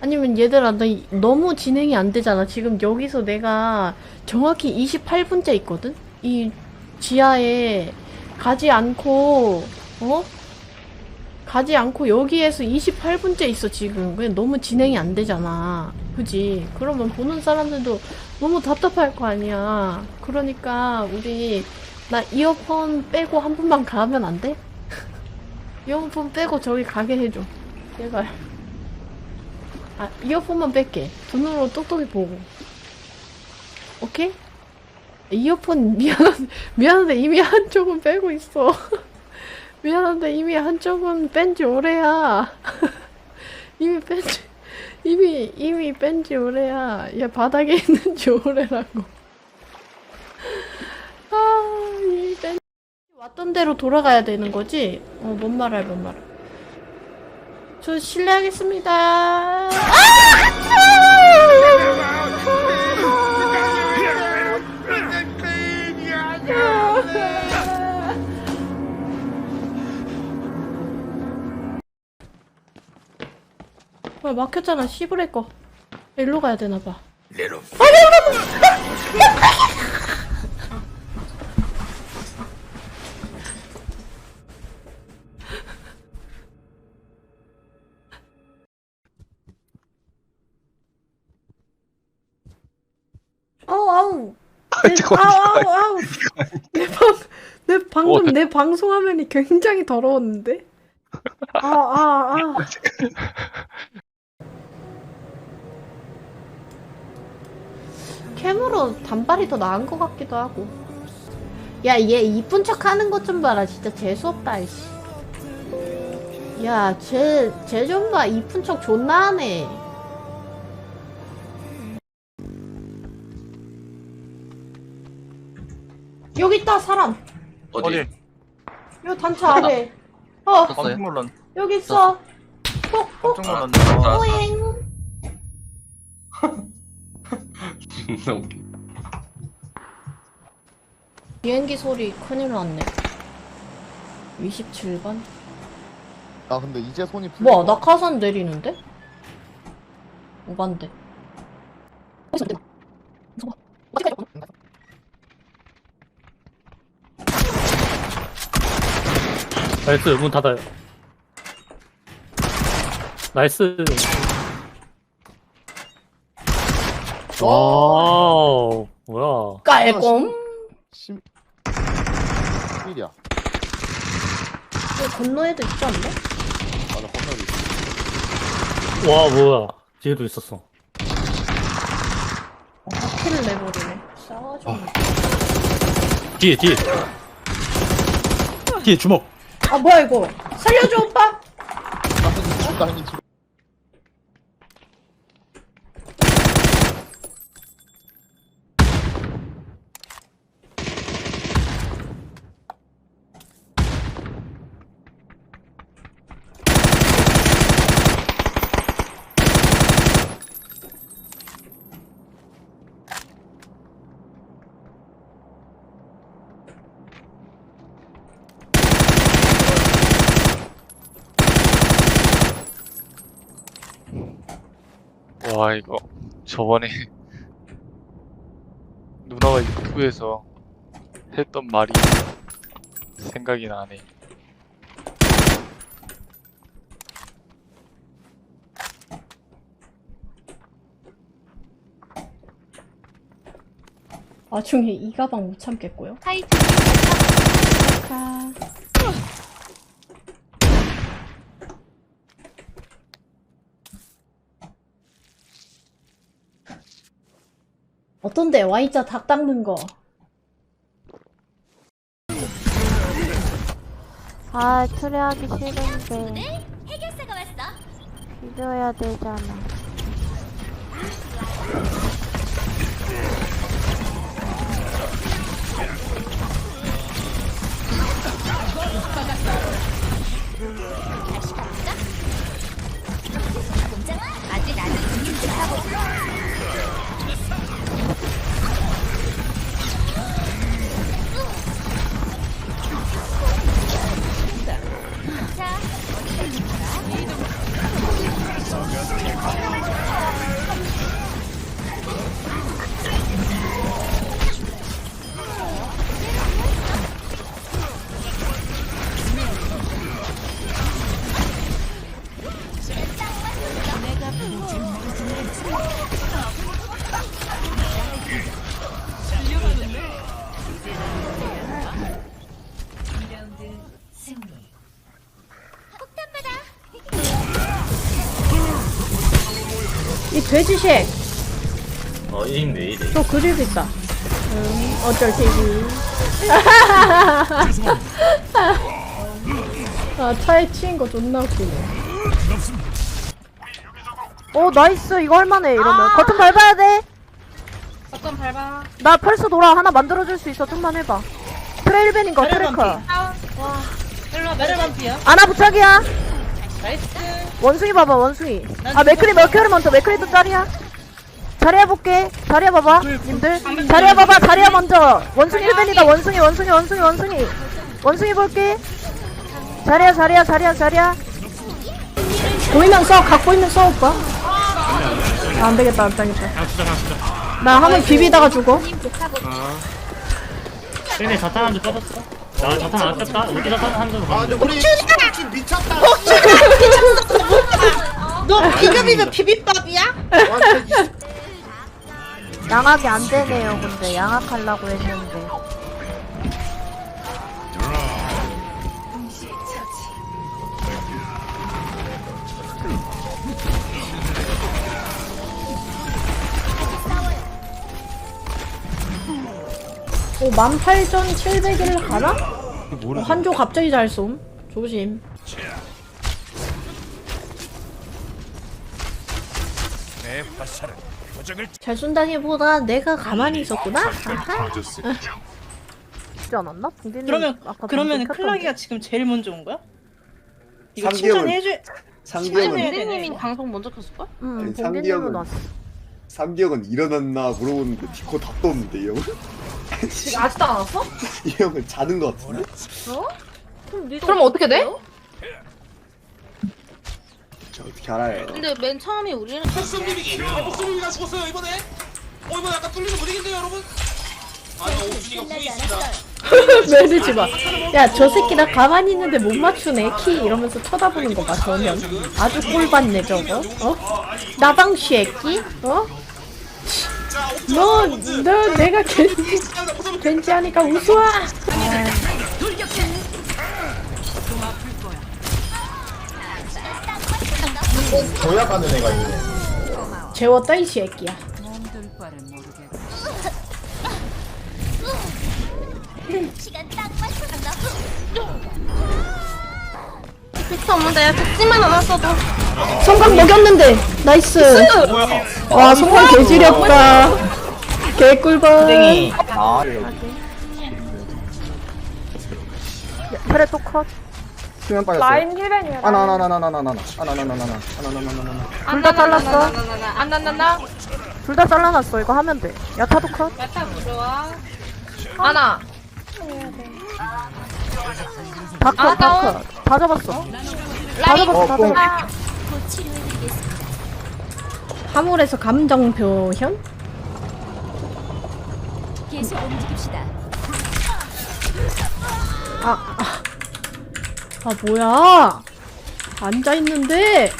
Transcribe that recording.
아니면 얘들아 나 이- 너무 진행이 안 되잖아 지금 여기서 내가 정확히 28분째 있거든? 이 지하에 가지 않고 어? 가지 않고 여기에서 28분째 있어 지금 그냥 너무 진행이 안 되잖아 그지? 그러면 보는 사람들도 너무 답답할 거 아니야 그러니까 우리 나 이어폰 빼고 한 번만 가면 안 돼? 이어폰 빼고 저기 가게 해줘 제발 아, 이어폰만 뺄게. 눈으로 똑똑히 보고. 오케이? 이어폰 미안한 미안한데 이미 한쪽은 빼고 있어. 미안한데 이미 한쪽은 뺀 지 오래야. 이미 뺀 지, 이미 이미 뺀 지 오래야. 얘 바닥에 있는 지 오래라고. 아, 이미 뺀. 왔던 대로 돌아가야 되는 거지? 어, 뭔 말할 뭔 말. 저 실례하겠습니다. 아, 막혔잖아, 시브레 거. 일로 가야 되나봐. 아우, 아우. 내, 잠깐만, 아우, 아우, 아우. 내 방, 내 방금 어, 네. 내 방송 화면이 굉장히 더러웠는데? 아, 아, 아. 캠으로 단발이 더 나은 것 같기도 하고. 야, 얘 이쁜 척 하는 것 좀 봐라. 진짜 재수없다, 이씨. 야, 쟤, 쟤좀 봐. 이쁜 척 존나 하네. 여기 있다, 사람. 어디? 요 단차 아래. 어, 깜짝 놀랐. 여기 있어. 꼭, 꼭, 깜짝 놀랐네. 아, 오행. 존나 웃겨. 비행기 소리 큰일 났네. 27번? 아 근데 이제 손이 풀. 뭐야, 낙하산 내리는데? 오반데. 나이스 문 닫아요 나이스 와우 뭐야 깔꼼. 심. 일이야. 저 건너에도 있지 않나? 맞아 건너기. 와 뭐야 뒤에도 있었어 키를 내버리네. 싸가지고. 뒤에 뒤에 뒤에 주먹 아, 뭐야, 이거. 살려줘, 오빠! 당연히 집 당연히 와 이거 저번에 누나가 유튜브에서 했던 말이 생각이 나네. 나중에 이 가방 못 참겠고요. 하이트 어떤데? Y자 닭 닦는 거. 아 초래하기 싫은데 해결사가 왔어. 잊어야 되잖아 돼지식. 어 1인 왜 이래 또 그릴 있다. 음, 어쩔 테지. 아, 차에 치인 거 존나 웃기네. 오 나이스 이거 할만해 이러면 버튼 밟아야 돼. 어떤 밟아. 나 펄스 돌아 하나 만들어줄 수 있어 좀만 해봐. 트레일밴인 거 트래커. 와. 일로 메르반피야. 아나 부착이야. 나이스. 원숭이 봐봐 원숭이. 아 맥크리 맥크리 먼저 맥크리도 짤이야. 자리야 볼게. 자리야 봐봐 님들. 자리야 봐봐 자리야 먼저. 원숭이 1벤이다 원숭이 원숭이 원숭이 원숭이. 원숭이 볼게. 자리야 자리야 자리야 자리야. 보이면 써, 각 보이면 써, 오빠. 아, 안 되겠다, 안 되겠다. 나 한 번 비비다가 죽어. 쟤네 자탄 한줄 빠졌어 나 자탄 안 꼈다 우리 자탄 한줄 봤는데 우리 지금 미쳤다. 너 비벼비벼 비빔밥이야? 양악이 안 되네요 근데 양악하려고 했는데. 오, 18,700일 가나? 어, 한조 갑자기 잘 쏨. 조심. 잘 쏜다기보다 내가 가만히 있었구나? 아하. 않았나? 붕대님 그러면 아까 그러면 붕대 켰던데. 클라기가 지금 제일 먼저 온 거야? 이거 칭찬해줘. 상기형은 칭찬해야 방송 먼저 켰을걸? 응 아니, 붕대님은 상기형은- 왔어. 상기형은 일어났나 물어보는데 디코 답도 없는데 이 형은? 아직도 안 왔어? 이 형은 자는 것 같은데? 그럼 어떻게 돼? 저 어떻게 알아요? 근데 맨 처음에 우리는 목소리가 목소리가 죽었어요 이번에. 어 이번 약간 뚫리는 분위기인데요 여러분. 아니 옥준이가 궁이 있습니다. 매르지 마. 야, 저 새끼 나 가만히 있는데 못 맞추네, 키. 이러면서 쳐다보는 거 봐, 저면. 아주 꼴받네, 저거. 어? 나방 새끼? 어? 너, 너 내가 겐지, 겐지 하니까 우스워! 도약하는 애가 있네. 재웠다, 이 새끼야. 필요 없는데 죽지만 않았어도 성광 먹였는데! 나이스! 와, 성광 개지렸다. 개꿀벌. 아, 그래 또 컷. 수면 빠졌어 라인 힐벤이야. 아나나나나나나나 아나나나나나 아나나나나나 둘 다 잘랐어. 안난난나 둘 다 잘라놨어. 이거 하면 돼. 야타도 컷. 야타 부좋아 하나. 다 컷, 다 컷. 다 잡았어. 다 잡았어, 다 어, 잡았어. 화물에서 감정 표현? 계속 움직입시다. 아, 아. 아, 뭐야. 앉아있는데.